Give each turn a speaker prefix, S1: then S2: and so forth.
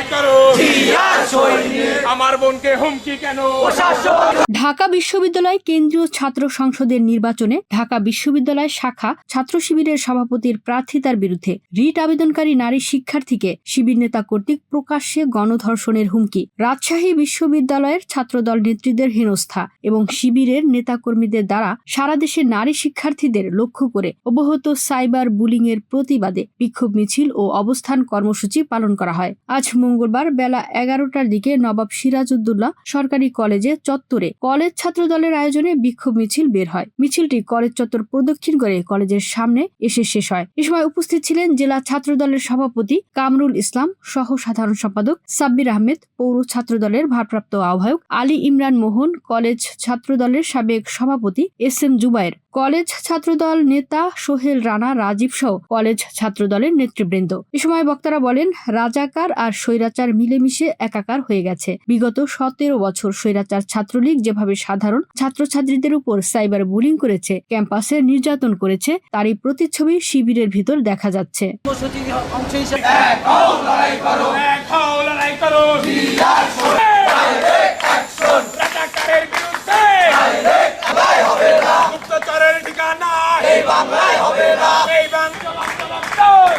S1: লড়াই করো আমার বোনকে হুমকি কেন?
S2: ঢাকা বিশ্ববিদ্যালয় কেন্দ্রীয় ছাত্র সংসদের নির্বাচনে ঢাকা বিশ্ববিদ্যালয় শাখা ছাত্র শিবিরের সভাপতির প্রার্থিতার বিরুদ্ধে রিট আবেদনকারী নারী শিক্ষার্থীকে শিবির নেতা কর্তৃক প্রকাশ্যে গণধর্ষণের হুমকি। রাজশাহী বিশ্ববিদ্যালয়ের ছাত্রদল নেত্রীদের হেনস্থা এবং শিবিরের নেতাকর্মীদের দ্বারা সারা দেশে নারী শিক্ষার্থীদের লক্ষ্য করে অব্যাহত সাইবার বুলিং এর প্রতিবাদে বিক্ষোভ মিছিল ও অবস্থান কর্মসূচি পালন করা হয়। আজ মঙ্গলবার বেলা এগারোটার দিকে নবাব সিরাজউদ্দৌলা সরকারি কলেজে চত্বরে। কলেজ ছাত্র দলের আয়োজনে বিক্ষোভ মিছিল বের হয়। মিছিলটি কলেজ চত্বর প্রদক্ষিণ করে কলেজের সামনে এসে শেষ হয়। এ সময় উপস্থিত ছিলেন জেলা ছাত্র দলের সভাপতি কামরুল ইসলাম সহ সাধারণ সম্পাদক সাব্বির আহমেদ, পৌর ছাত্র দলের ভারপ্রাপ্ত আহ্বায়ক আলী ইমরান মোহন, কলেজ ছাত্র দলের সাবেক সভাপতি S M Zubair. College Chhatradal নেতা সোহেল রানা রাজীব সহ কলেজ ছাত্র দলের নেতৃবৃন্দ। এ সময় বক্তারা বলেন, রাজাকার আর স্বৈরাচার মিলেমিশে একাকার হয়ে গেছে। বিগত সতেরো বছর স্বৈরাচার ছাত্রলীগ যেভাবে সাধারণ ছাত্রছাত্রীদের উপর সাইবার বুলিং করেছে, ক্যাম্পাসে নির্যাতন করেছে, তারই প্রতিচ্ছবি শিবিরের ভিতর দেখা যাচ্ছে
S1: এই বাংলায় হবে না এই বাংলা।